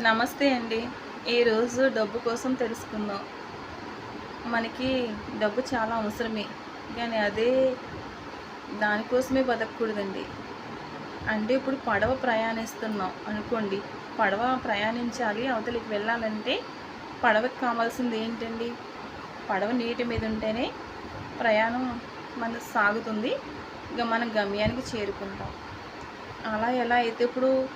నమస్తే అండి. ఈరోజు డబ్బు కోసం తెలుసుకుందాం. మనకి డబ్బు చాలా అవసరమే. కానీ అదే దానికోసమే బతకూడదండి. అంటే ఇప్పుడు పడవ ప్రయాణిస్తున్నాం అనుకోండి. పడవ ప్రయాణించాలి అవతలికి వెళ్ళాలంటే పడవకి కావాల్సింది ఏంటండి? పడవ నీటి మీద ఉంటేనే ప్రయాణం మన సాగుతుంది. ఇక మనం గమ్యానికి చేరుకుంటాం. అలా ఎలా అయితే ఇప్పుడు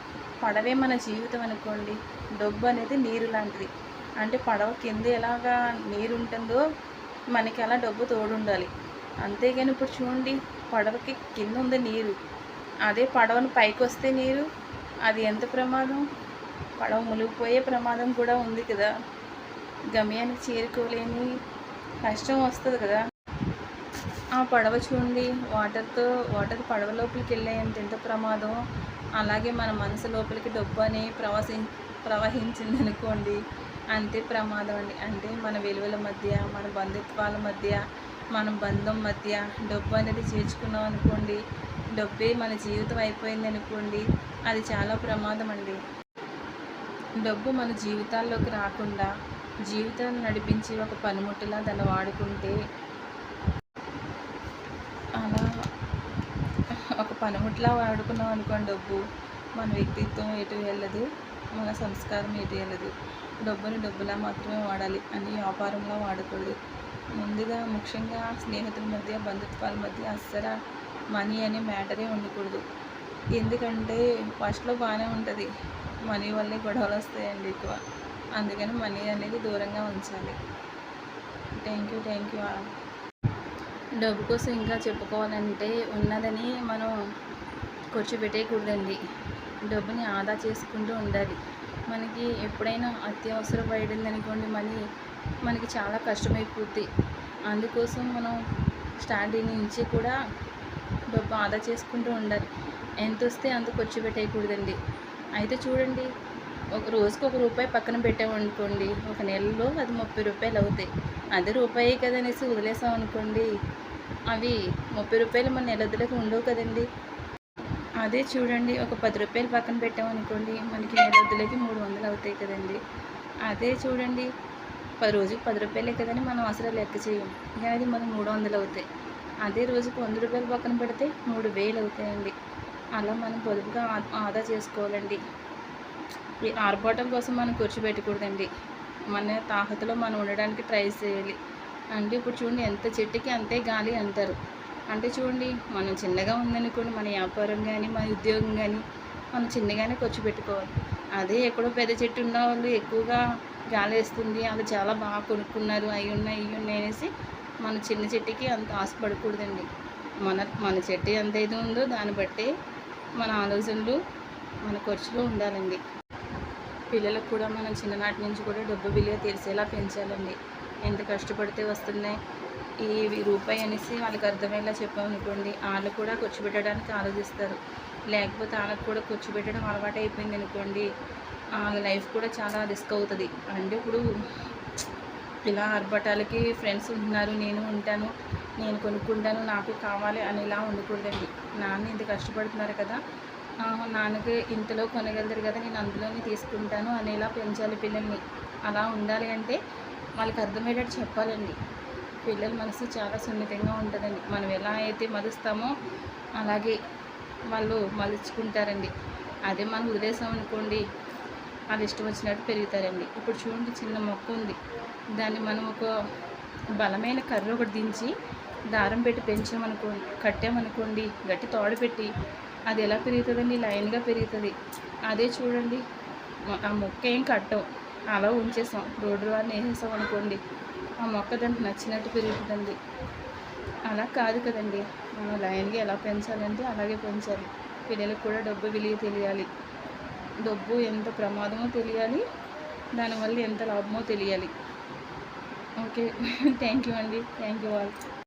పడవే మన జీవితం అనుకోండి. డబ్బు అనేది నీరు లాంటిది. అంటే పడవ కింద ఎలాగా నీరు ఉంటుందో మనకి అలా డబ్బు తోడుండాలి. అంతేగాని ఇప్పుడు చూడండి పడవకి కింద ఉంది నీరు. అదే పడవను పైకి వస్తే నీరు అది ఎంత ప్రమాదం? పడవ మునిగిపోయే ప్రమాదం కూడా ఉంది కదా. గమ్యానికి చేరుకోలేని కష్టం వస్తుంది కదా. ఆ పడవ చూడండి. వాటర్తో వాటర్ పడవ లోపలికి వెళ్ళేంత ఎంత ప్రమాదం? అలాగే మన మనసు లోపలికి డబ్బు అని ప్రవసి ప్రవహించింది అనుకోండి. అంతే ప్రమాదం అండి. అంటే మన విలువల మధ్య మన బంధుత్వాల మధ్య మన బంధం మధ్య డబ్బు అనేది చేర్చుకున్నాం అనుకోండి. డబ్బే మన జీవితం అయిపోయింది అనుకోండి. అది చాలా ప్రమాదం అండి. డబ్బు మన జీవితాల్లోకి రాకుండా జీవితాన్ని నడిపించి ఒక పనిముట్టులా దాన్ని వాడుకుంటే అలా ఒక పనిముట్లా వాడుకున్నాం అనుకోండి డబ్బు. మన వ్యక్తిత్వం ఎటు వెళ్ళదు మన సంస్కారం ఎటు వెళ్ళదు. డబ్బుని డబ్బులా మాత్రమే వాడాలి అని వ్యాపారంలో వాడకూడదు. ముందుగా ముఖ్యంగా స్నేహితుల మధ్య బంధుత్వాల మధ్య అస్సలు మనీ అనే మ్యాటరే ఉండకూడదు. ఎందుకంటే ఫస్ట్లో బాగానే ఉంటుంది. మనీ వల్లే గొడవలు వస్తాయండి ఎక్కువ. అందుకని మనీ అనేది దూరంగా ఉంచాలి. Thank you thank you. డబ్బు కోసం ఇంకా చెప్పుకోవాలంటే ఉన్నదని మనం ఖర్చు పెట్టేయకూడదండి డబ్బుని ఆదా చేసుకుంటూ ఉండాలి. మనకి ఎప్పుడైనా అత్యవసరం పడింది అనుకోండి మనీ మనకి చాలా కష్టమైపోద్ది. అందుకోసం మనం స్టార్టింగ్ నుంచి కూడా డబ్బు ఆదా చేసుకుంటూ ఉండాలి. ఎంత వస్తే అంత ఖర్చు పెట్టేయకూడదండి అయితే చూడండి ఒక రోజుకి ఒక రూపాయి పక్కన పెట్టామనుకోండి ఒక నెలలో అది ముప్పై రూపాయలు అవుతాయి అదే రూపాయి కదనేసి వదిలేసాం అనుకోండి. అవి ముప్పై రూపాయలు మన నెలదులకు ఉండవు కదండి. అదే చూడండి ఒక పది రూపాయలు పక్కన పెట్టామనుకోండి మనకి నెలదులకి మూడు వందలు అవుతాయి కదండి. అదే చూడండి పది రోజుకి పది రూపాయలే కదని మనం అసలు లెక్క చేయం కానీ అది మనకు మూడు వందలు అవుతాయి. అదే రోజుకి వంద రూపాయలు పక్కన పెడితే మూడు వేలు అవుతాయండి. అలా మనం పొదుపుగా ఆదా చేసుకోవాలండి. ఈ ఆర్భాటం కోసం మనం ఖర్చు పెట్టకూడదండి. మన తాహతలో మనం ఉండడానికి ట్రై చేయాలి. అంటే ఇప్పుడు చూడండి ఎంత చెట్టుకి అంతే గాలి అంటారు. అంటే చూడండి మనం చిన్నగా ఉందనుకోండి మన వ్యాపారం కానీ మన ఉద్యోగం కానీ మనం చిన్నగానే ఖర్చు పెట్టుకోవాలి. అదే ఎక్కడో పెద్ద చెట్టు ఉన్న వాళ్ళు ఎక్కువగా గాలి వేస్తుంది వాళ్ళు చాలా బాగా కొనుక్కున్నారు అవి ఉన్నాయి ఇవి ఉన్నాయి అనేసి మన చిన్న చెట్టుకి అంత ఆశపడకూడదండి. మన మన చెట్టు ఎంత ఇది ఉందో దాన్ని బట్టి మన ఆలోచనలు మన ఖర్చులో ఉండాలండి. పిల్లలకు కూడా మనం చిన్ననాటి నుంచి కూడా డబ్బు విలువ తెలిసేలా పెంచాలండి. ఎంత కష్టపడితే వస్తున్నాయి ఈ రూపాయి అనేసి వాళ్ళకి అర్థమయ్యేలా చెప్పామనుకోండి వాళ్ళు కూడా ఖర్చు పెట్టడానికి ఆలోచిస్తారు. లేకపోతే వాళ్ళకి కూడా ఖర్చు పెట్టడం అలవాటు అయిపోయింది అనుకోండి లైఫ్ కూడా చాలా రిస్క్ అవుతుంది. అంటే ఇప్పుడు ఇలా ఆర్భటాలకి ఫ్రెండ్స్ ఉంటున్నారు నేను ఉంటాను నేను కొనుక్కుంటాను నాకు కావాలి అని ఇలా ఉండకూడదండి. నాన్న ఇంత కష్టపడుతున్నారు కదా నాన్నకి ఇంతలో కొనగలుగుతారు కదా నేను అందులోనే తీసుకుంటాను అనేలా పెంచాలి పిల్లల్ని. అలా ఉండాలి అంటే వాళ్ళకి అర్థమయ్యేటట్టు చెప్పాలండి. పిల్లల మనసు చాలా సున్నితంగా ఉంటుందండి. మనం ఎలా అయితే మలుస్తామో అలాగే వాళ్ళు మలుచుకుంటారండి. అదే మనం వదిలేసాం అనుకోండి వాళ్ళు ఇష్టం వచ్చినట్టు పెరుగుతారండి. ఇప్పుడు చూడండి చిన్న మొక్క ఉంది. దాన్ని మనం ఒక బలమైన కర్ర ఒకటి దించి దారం పెట్టి పెంచామనుకోండి కట్టామనుకోండి గట్టి తోడు పెట్టి అది ఎలా పెరుగుతుందండి? లైన్గా పెరుగుతుంది. అదే చూడండి. ఆ మొక్క ఏం కట్టం అలా ఉంచేసాం. రోడ్డు వారిని వేసేసాం అనుకోండి. ఆ మొక్క దానికి నచ్చినట్టు పెరుగుతుందండి. అలా కాదు కదండి. మనం లైన్గా ఎలా పెంచాలంటే అలాగే పెంచాలి. పిల్లలకు కూడా డబ్బు విలువ తెలియాలి. డబ్బు ఎంత ప్రమాదమో తెలియాలి. దానివల్ల ఎంత లాభమో తెలియాలి. ఓకే. థ్యాంక్ యూ అండి. Thank you all.